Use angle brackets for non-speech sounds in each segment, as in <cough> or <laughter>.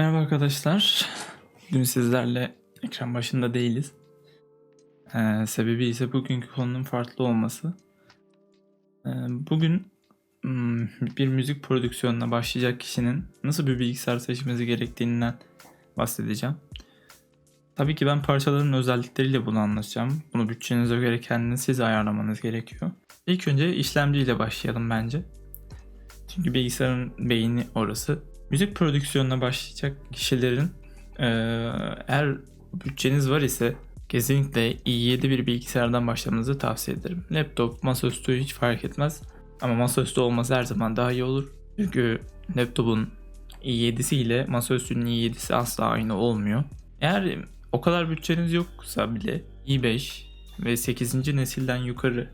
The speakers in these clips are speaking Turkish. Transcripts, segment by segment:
Merhaba arkadaşlar. Bugün sizlerle ekran başında değiliz. Ee, sebebi ise bugünkü konunun farklı olması. Ee, bugün hmm, bir müzik prodüksiyonuna başlayacak kişinin nasıl bir bilgisayar seçmesi gerektiğinden bahsedeceğim. Tabii ki ben parçaların özellikleriyle bunu anlatacağım. Bunu bütçenize göre kendiniz siz ayarlamanız gerekiyor. İlk önce işlemciyle başlayalım bence. Çünkü bilgisayarın beyni orası. Müzik prodüksiyonuna başlayacak kişilerin eee, eğer bütçeniz var ise kesinlikle i7 bir bilgisayardan başlamanızı tavsiye ederim. Laptop, masaüstü hiç fark etmez. Ama masaüstü olması her zaman daha iyi olur. Çünkü laptopun i7'si ile masaüstünün i7'si asla aynı olmuyor. Eğer o kadar bütçeniz yoksa bile i5 ve 8. nesilden yukarı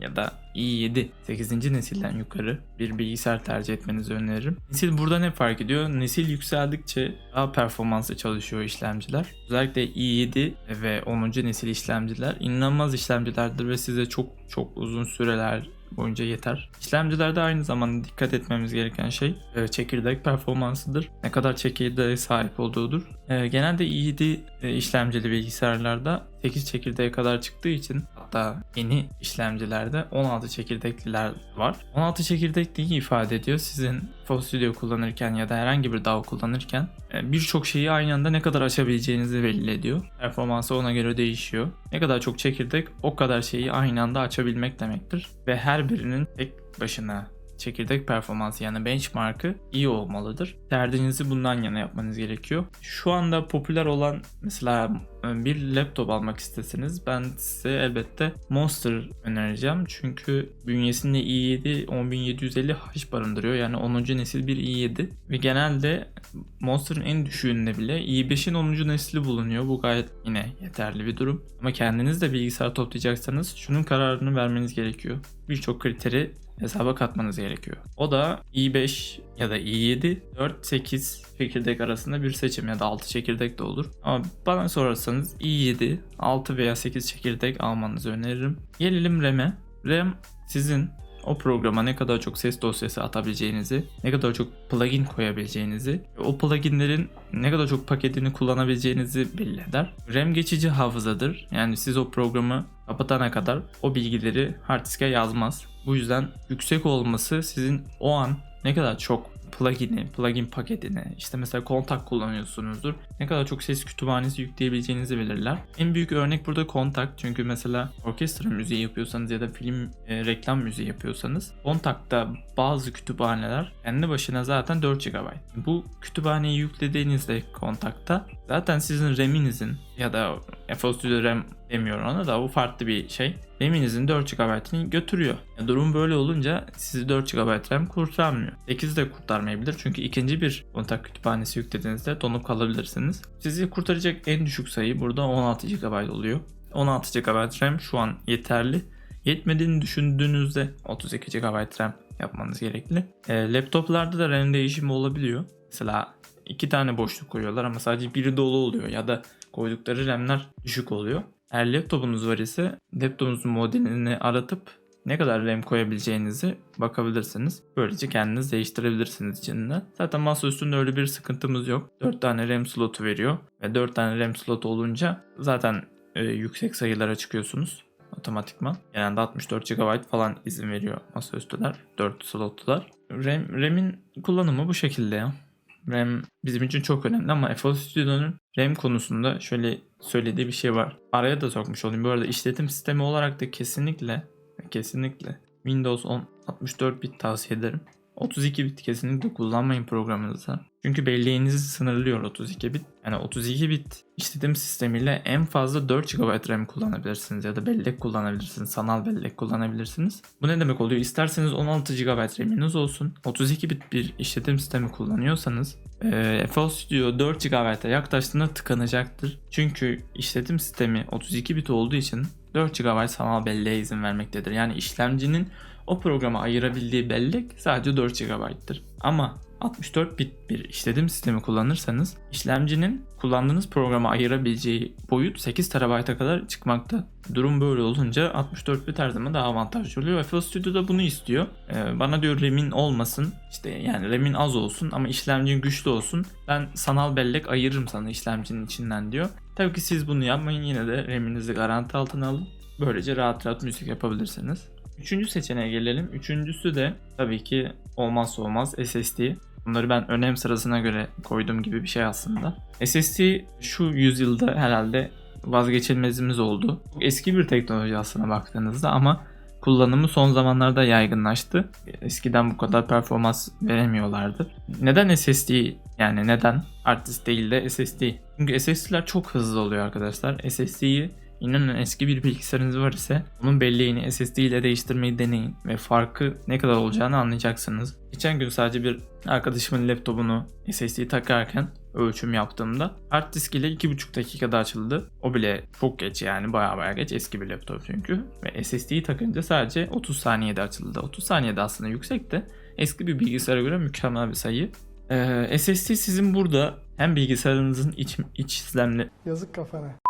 ya da i7 8. nesilden yukarı bir bilgisayar tercih etmenizi öneririm. Nesil burada ne fark ediyor? Nesil yükseldikçe daha performanslı çalışıyor işlemciler. Özellikle i7 ve 10. nesil işlemciler inanılmaz işlemcilerdir ve size çok çok uzun süreler boyunca yeter. İşlemcilerde aynı zamanda dikkat etmemiz gereken şey e, çekirdek performansıdır. Ne kadar çekirdeğe sahip olduğudur. E, Genelde i7 e, işlemcili bilgisayarlarda 8 çekirdeğe kadar çıktığı için hatta yeni işlemcilerde 16 çekirdekliler var. 16 çekirdek neyi ifade ediyor? Sizin FL Studio kullanırken ya da herhangi bir DAW kullanırken e, birçok şeyi aynı anda ne kadar açabileceğinizi belli ediyor. Performansı ona göre değişiyor. Ne kadar çok çekirdek o kadar şeyi aynı anda açabilmek demektir. Ve her birinin tek başına çekirdek performansı yani benchmark'ı iyi olmalıdır. Derdinizi bundan yana yapmanız gerekiyor. Şu anda popüler olan mesela e, bir laptop almak isteseniz ben size elbette Monster önereceğim. Çünkü bünyesinde i7 10750H barındırıyor. Yani 10. nesil bir i7 ve genelde Monster'ın en düşüğünde bile i5'in 10. nesli bulunuyor. Bu gayet yine yeterli bir durum. Ama kendiniz de bilgisayar toplayacaksanız şunun kararını vermeniz gerekiyor. Birçok kriteri hesaba katmanız gerekiyor. O da i5 ya da i7, 4, 8 çekirdek arasında bir seçim ya da 6 çekirdek de olur. Ama bana sorarsanız i7, 6 veya 8 çekirdek almanızı öneririm. Gelelim RAM'e. RAM sizin o programa ne kadar çok ses dosyası atabileceğinizi, ne kadar çok plugin koyabileceğinizi, o pluginlerin ne kadar çok paketini kullanabileceğinizi belli eder. RAM geçici hafızadır. Yani siz o programı kapatana kadar o bilgileri hard diske yazmaz. Bu yüzden yüksek olması sizin o an ne kadar çok plugin'i, plugin paketini, işte mesela kontak kullanıyorsunuzdur. Ne kadar çok ses kütüphanesi yükleyebileceğinizi belirler. En büyük örnek burada kontak. Çünkü mesela orkestra müziği yapıyorsanız ya da film e, reklam müziği yapıyorsanız kontakta bazı kütüphaneler kendi başına zaten 4 GB. Bu kütüphaneyi yüklediğinizde kontakta zaten sizin RAM'inizin ya da FL Studio RAM demiyorum ona da bu farklı bir şey. RAM'inizin 4 GB'ını götürüyor. Durum böyle olunca sizi 4 GB RAM kurtarmıyor. 8 de kurtarmayabilir çünkü ikinci bir kontak kütüphanesi yüklediğinizde donup kalabilirsiniz. Sizi kurtaracak en düşük sayı burada 16 GB oluyor. 16 GB RAM şu an yeterli. Yetmediğini düşündüğünüzde 32 GB RAM yapmanız gerekli. E, laptoplarda da RAM değişimi olabiliyor. Mesela iki tane boşluk koyuyorlar ama sadece biri dolu oluyor ya da koydukları RAM'ler düşük oluyor. Eğer laptopunuz var ise laptopunuzun modelini aratıp ne kadar RAM koyabileceğinizi bakabilirsiniz. Böylece kendiniz değiştirebilirsiniz içinde. Zaten masa üstünde öyle bir sıkıntımız yok. 4 tane RAM slotu veriyor ve 4 tane RAM slotu olunca zaten e, yüksek sayılara çıkıyorsunuz otomatikman. Genelde 64 GB falan izin veriyor masaüstüler. 4 slotlular. RAM, RAM'in kullanımı bu şekilde ya. RAM bizim için çok önemli ama FL Studio'nun RAM konusunda şöyle söylediği bir şey var. Araya da sokmuş olayım. Bu arada işletim sistemi olarak da kesinlikle kesinlikle Windows 10 64 bit tavsiye ederim. 32 bit kesinlikle kullanmayın programınızda. Çünkü belleğinizi sınırlıyor 32 bit. Yani 32 bit işletim sistemiyle en fazla 4 GB RAM kullanabilirsiniz ya da bellek kullanabilirsiniz. Sanal bellek kullanabilirsiniz. Bu ne demek oluyor? İsterseniz 16 GB RAM'iniz olsun. 32 bit bir işletim sistemi kullanıyorsanız e, FL Studio 4 GB'a yaklaştığında tıkanacaktır. Çünkü işletim sistemi 32 bit olduğu için 4 GB sanal belleğe izin vermektedir. Yani işlemcinin o programa ayırabildiği bellek sadece 4 GB'tır. Ama 64 bit bir işletim sistemi kullanırsanız işlemcinin kullandığınız programa ayırabileceği boyut 8 TB'a kadar çıkmakta. Durum böyle olunca 64 bit her zaman daha avantajlı oluyor. FL Studio da bunu istiyor. Ee, bana diyor RAM'in olmasın. işte yani RAM'in az olsun ama işlemcin güçlü olsun. Ben sanal bellek ayırırım sana işlemcinin içinden diyor. Tabii ki siz bunu yapmayın yine de RAM'inizi garanti altına alın. Böylece rahat rahat müzik yapabilirsiniz. Üçüncü seçeneğe gelelim. Üçüncüsü de tabii ki olmazsa olmaz SSD. Bunları ben önem sırasına göre koyduğum gibi bir şey aslında. SSD şu yüzyılda herhalde vazgeçilmezimiz oldu. Eski bir teknoloji aslına baktığınızda ama kullanımı son zamanlarda yaygınlaştı. Eskiden bu kadar performans veremiyorlardı. Neden SSD yani neden artist değil de SSD? Çünkü SSD'ler çok hızlı oluyor arkadaşlar. SSD'yi İnanın eski bir bilgisayarınız var ise onun belleğini SSD ile değiştirmeyi deneyin ve farkı ne kadar olacağını anlayacaksınız. Geçen gün sadece bir arkadaşımın laptopunu SSD takarken ölçüm yaptığımda hard disk ile 2,5 dakikada açıldı. O bile çok geç yani baya baya geç eski bir laptop çünkü. Ve SSD'yi takınca sadece 30 saniyede açıldı. 30 saniyede aslında yüksek de eski bir bilgisayara göre mükemmel bir sayı. Ee, SSD sizin burada hem bilgisayarınızın iç, iç işlemle Yazık kafana.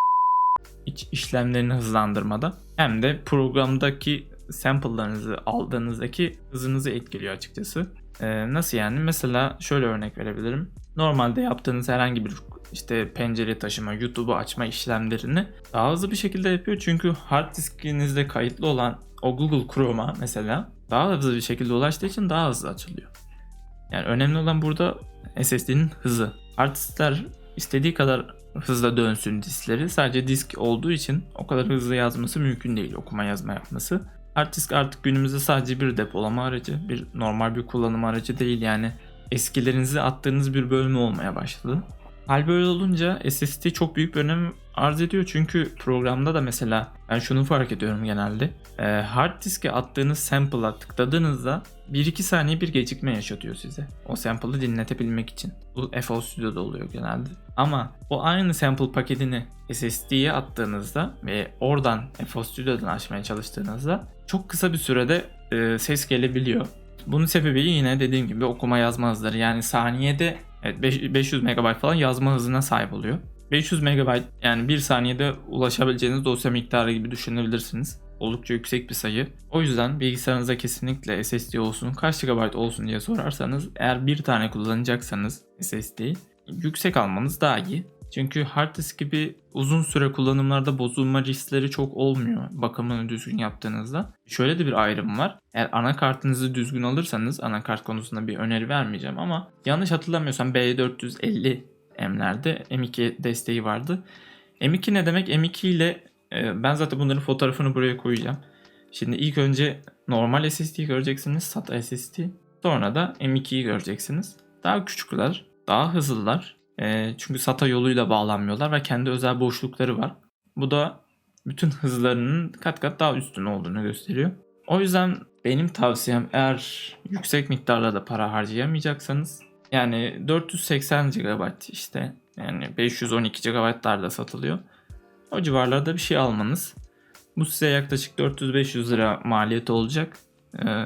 İç işlemlerini hızlandırmada hem de programdaki sample'larınızı aldığınızdaki hızınızı etkiliyor açıkçası. Ee, nasıl yani? Mesela şöyle örnek verebilirim. Normalde yaptığınız herhangi bir işte pencere taşıma, YouTube'u açma işlemlerini daha hızlı bir şekilde yapıyor. Çünkü hard diskinizde kayıtlı olan o Google Chrome'a mesela daha hızlı bir şekilde ulaştığı için daha hızlı açılıyor. Yani önemli olan burada SSD'nin hızı. Hard diskler istediği kadar hızla dönsün diskleri. Sadece disk olduğu için o kadar hızlı yazması mümkün değil okuma yazma yapması. Hard disk artık günümüzde sadece bir depolama aracı, bir normal bir kullanım aracı değil yani eskilerinizi attığınız bir bölümü olmaya başladı. Hal böyle olunca SSD çok büyük bir önem arz ediyor çünkü programda da mesela ben şunu fark ediyorum genelde. Ee, hard diske attığınız sample'a tıkladığınızda 1-2 saniye bir gecikme yaşatıyor size. O sample'ı dinletebilmek için. Bu FL Studio'da oluyor genelde. Ama o aynı sample paketini SSD'ye attığınızda ve oradan FL Studio'dan açmaya çalıştığınızda çok kısa bir sürede e, ses gelebiliyor. Bunun sebebi yine dediğim gibi okuma yazma hızları. Yani saniyede evet, 500 MB falan yazma hızına sahip oluyor. 500 MB yani bir saniyede ulaşabileceğiniz dosya miktarı gibi düşünebilirsiniz. Oldukça yüksek bir sayı. O yüzden bilgisayarınıza kesinlikle SSD olsun, kaç GB olsun diye sorarsanız eğer bir tane kullanacaksanız SSD yüksek almanız daha iyi. Çünkü hard disk gibi uzun süre kullanımlarda bozulma riskleri çok olmuyor bakımını düzgün yaptığınızda. Şöyle de bir ayrım var. Eğer anakartınızı düzgün alırsanız anakart konusunda bir öneri vermeyeceğim ama yanlış hatırlamıyorsam B450 M'lerde M2 desteği vardı. M2 ne demek? M2 ile e, ben zaten bunların fotoğrafını buraya koyacağım. Şimdi ilk önce normal SSD'yi göreceksiniz. SATA SSD. Sonra da M2'yi göreceksiniz. Daha küçükler, daha hızlılar. E, çünkü SATA yoluyla bağlanmıyorlar ve kendi özel boşlukları var. Bu da bütün hızlarının kat kat daha üstün olduğunu gösteriyor. O yüzden benim tavsiyem eğer yüksek miktarlarda para harcayamayacaksanız yani 480 GB işte yani 512 GB'larda satılıyor. O civarlarda bir şey almanız. Bu size yaklaşık 400-500 lira maliyeti olacak.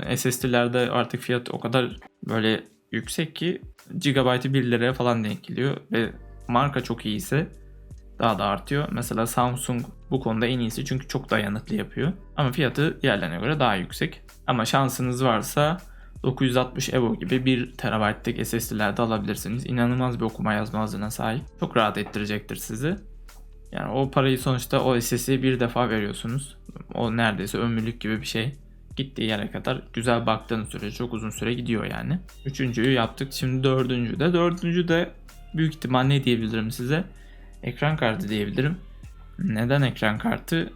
Ee, SSD'lerde artık fiyat o kadar böyle yüksek ki gigabyte'ı 1 liraya falan denk geliyor ve marka çok iyiyse daha da artıyor. Mesela Samsung bu konuda en iyisi çünkü çok dayanıklı yapıyor. Ama fiyatı diğerlerine göre daha yüksek. Ama şansınız varsa 960 Evo gibi 1 TB'lik SSD'lerde alabilirsiniz. İnanılmaz bir okuma yazma hızına sahip. Çok rahat ettirecektir sizi. Yani o parayı sonuçta o SSD'ye bir defa veriyorsunuz. O neredeyse ömürlük gibi bir şey. Gittiği yere kadar güzel baktığınız sürece çok uzun süre gidiyor yani. Üçüncüyü yaptık. Şimdi dördüncü de. Dördüncü de büyük ihtimal ne diyebilirim size? Ekran kartı diyebilirim. Neden ekran kartı?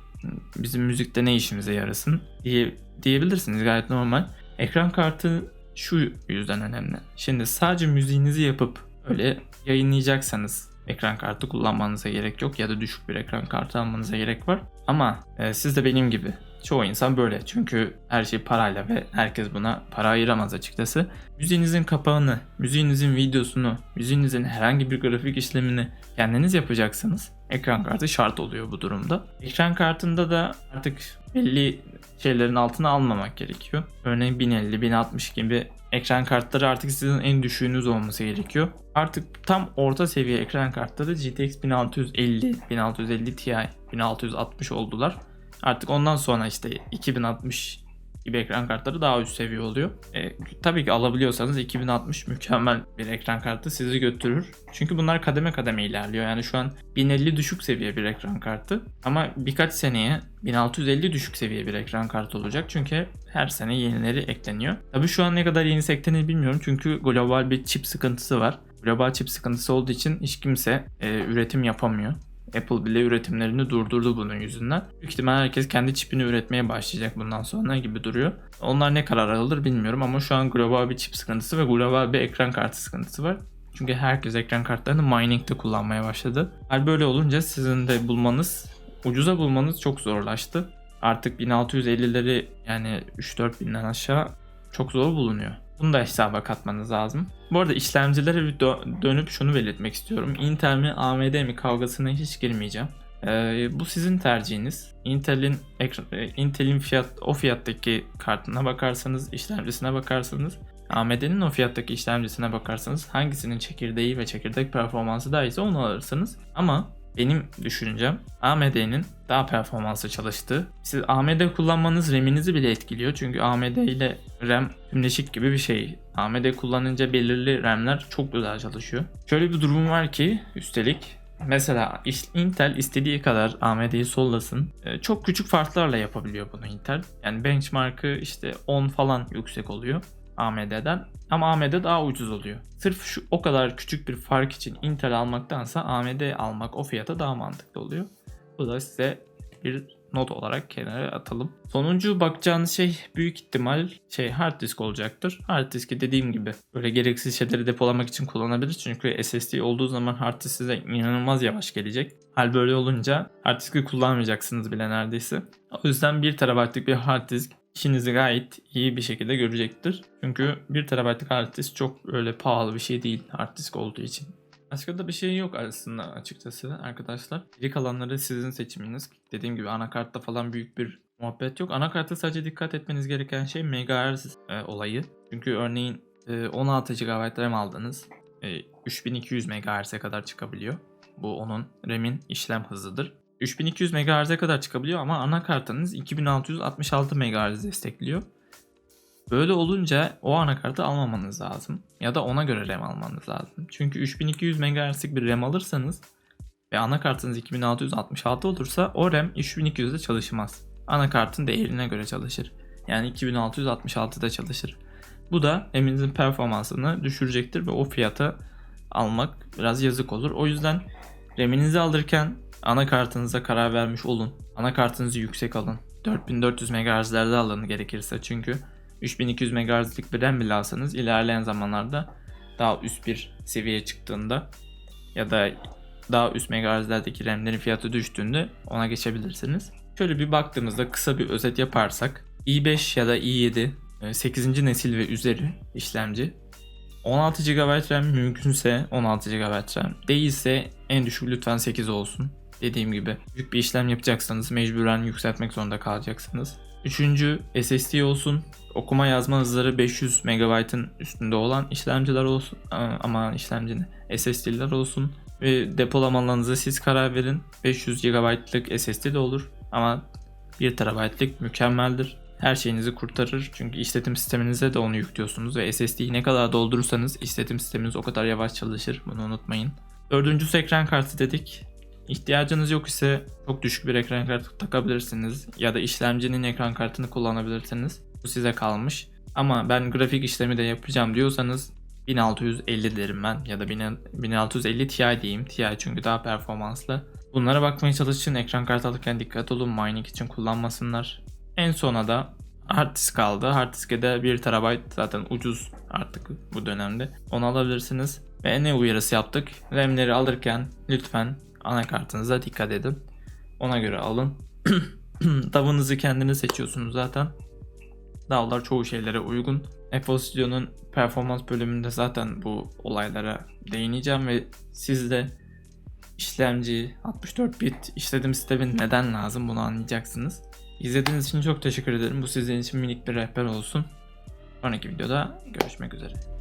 Bizim müzikte ne işimize yarasın diye, diyebilirsiniz gayet normal. Ekran kartı şu yüzden önemli. Şimdi sadece müziğinizi yapıp öyle yayınlayacaksanız ekran kartı kullanmanıza gerek yok ya da düşük bir ekran kartı almanıza gerek var. Ama e, siz de benim gibi çoğu insan böyle çünkü her şey parayla ve herkes buna para ayıramaz açıkçası. Müziğinizin kapağını, müziğinizin videosunu, müziğinizin herhangi bir grafik işlemini kendiniz yapacaksınız. Ekran kartı şart oluyor bu durumda. Ekran kartında da artık belli şeylerin altına almamak gerekiyor. Örneğin 1050, 1060 gibi ekran kartları artık sizin en düşüğünüz olması gerekiyor. Artık tam orta seviye ekran kartları GTX 1650, 1650 Ti, 1660 oldular. Artık ondan sonra işte 2060 gibi ekran kartları daha üst seviye oluyor. E, tabii ki alabiliyorsanız 2060 mükemmel bir ekran kartı sizi götürür. Çünkü bunlar kademe kademe ilerliyor. Yani şu an 1050 düşük seviye bir ekran kartı ama birkaç seneye 1650 düşük seviye bir ekran kartı olacak. Çünkü her sene yenileri ekleniyor. Tabii şu an ne kadar yenisi eklenir bilmiyorum çünkü global bir çip sıkıntısı var. Global çip sıkıntısı olduğu için hiç kimse e, üretim yapamıyor. Apple bile üretimlerini durdurdu bunun yüzünden. Büyük ihtimal herkes kendi çipini üretmeye başlayacak bundan sonra gibi duruyor. Onlar ne karar alır bilmiyorum ama şu an global bir çip sıkıntısı ve global bir ekran kartı sıkıntısı var. Çünkü herkes ekran kartlarını mining'de kullanmaya başladı. Hal böyle olunca sizin de bulmanız, ucuza bulmanız çok zorlaştı. Artık 1650'leri yani 3-4 binden aşağı çok zor bulunuyor. Bunu da hesaba katmanız lazım. Bu arada işlemcilere bir dö- dönüp şunu belirtmek istiyorum. Intel mi AMD mi kavgasına hiç girmeyeceğim. Ee, bu sizin tercihiniz. Intel'in e, Intel'in fiyat o fiyattaki kartına bakarsanız, işlemcisine bakarsanız, AMD'nin o fiyattaki işlemcisine bakarsanız hangisinin çekirdeği ve çekirdek performansı daha iyiyse onu alırsınız. Ama benim düşüncem AMD'nin daha performanslı çalıştığı. Siz AMD kullanmanız RAM'inizi bile etkiliyor. Çünkü AMD ile RAM tümleşik gibi bir şey. AMD kullanınca belirli RAM'ler çok güzel çalışıyor. Şöyle bir durum var ki üstelik Mesela Intel istediği kadar AMD'yi sollasın. Ee, Çok küçük farklarla yapabiliyor bunu Intel. Yani benchmark'ı işte 10 falan yüksek oluyor AMD'den. Ama AMD daha ucuz oluyor. Sırf şu o kadar küçük bir fark için Intel almaktansa AMD almak o fiyata daha mantıklı oluyor. Bu da size bir not olarak kenara atalım. Sonuncu bakacağınız şey büyük ihtimal şey hard disk olacaktır. Hard diski dediğim gibi böyle gereksiz şeyleri depolamak için kullanabilir. Çünkü SSD olduğu zaman hard disk size inanılmaz yavaş gelecek. Hal böyle olunca hard diski kullanmayacaksınız bile neredeyse. O yüzden 1 TB'lık bir hard disk işinizi gayet iyi bir şekilde görecektir. Çünkü 1 TB'lık hard disk çok öyle pahalı bir şey değil hard disk olduğu için. Başka da bir şey yok aslında açıkçası arkadaşlar. Geri kalanları sizin seçiminiz. Dediğim gibi anakartta falan büyük bir muhabbet yok. Anakartta sadece dikkat etmeniz gereken şey megahertz e, olayı. Çünkü örneğin e, 16 GB RAM aldınız. E, 3200 MHz'e kadar çıkabiliyor. Bu onun RAM'in işlem hızıdır. 3200 MHz'e kadar çıkabiliyor ama anakartınız 2666 MHz destekliyor. Böyle olunca o anakartı almamanız lazım. Ya da ona göre RAM almanız lazım. Çünkü 3200 MHz'lik bir RAM alırsanız ve anakartınız 2666 olursa o RAM 3200'de çalışmaz. Anakartın değerine göre çalışır. Yani 2666'da çalışır. Bu da RAM'inizin performansını düşürecektir ve o fiyata almak biraz yazık olur. O yüzden RAM'inizi alırken anakartınıza karar vermiş olun. Anakartınızı yüksek alın. 4400 MHz'lerde alın gerekirse çünkü 3200 MHz'lik bir RAM bile alsanız ilerleyen zamanlarda daha üst bir seviyeye çıktığında ya da daha üst MHz'lerdeki RAM'lerin fiyatı düştüğünde ona geçebilirsiniz. Şöyle bir baktığımızda kısa bir özet yaparsak i5 ya da i7 8. nesil ve üzeri işlemci 16 GB RAM mümkünse 16 GB RAM değilse en düşük lütfen 8 olsun. Dediğim gibi büyük bir işlem yapacaksanız mecburen yükseltmek zorunda kalacaksınız. Üçüncü SSD olsun. Okuma yazma hızları 500 MB'ın üstünde olan işlemciler olsun. Aman işlemci ne? SSD'ler olsun. Ve depolama alanınıza siz karar verin. 500 GB'lık SSD de olur. Ama 1 TB'lık mükemmeldir. Her şeyinizi kurtarır. Çünkü işletim sisteminize de onu yüklüyorsunuz. Ve SSD'yi ne kadar doldurursanız işletim sisteminiz o kadar yavaş çalışır. Bunu unutmayın. Dördüncüsü ekran kartı dedik. İhtiyacınız yok ise çok düşük bir ekran kartı takabilirsiniz ya da işlemcinin ekran kartını kullanabilirsiniz. Bu size kalmış. Ama ben grafik işlemi de yapacağım diyorsanız 1650 derim ben ya da 1650 Ti diyeyim. Ti çünkü daha performanslı. Bunlara bakmaya çalışın. Ekran kartı alırken dikkat olun. Mining için kullanmasınlar. En sona da hard disk kaldı. Hard diske de 1 TB zaten ucuz artık bu dönemde. Onu alabilirsiniz. Ve ne uyarısı yaptık? RAM'leri alırken lütfen anakartınıza dikkat edin. Ona göre alın. <clears throat> Tavanızı kendiniz seçiyorsunuz zaten. Dağlar çoğu şeylere uygun. FO Studio'nun performans bölümünde zaten bu olaylara değineceğim ve siz de işlemci 64 bit işletim sistemi neden lazım bunu anlayacaksınız. İzlediğiniz için çok teşekkür ederim. Bu sizin için minik bir rehber olsun. Sonraki videoda görüşmek üzere.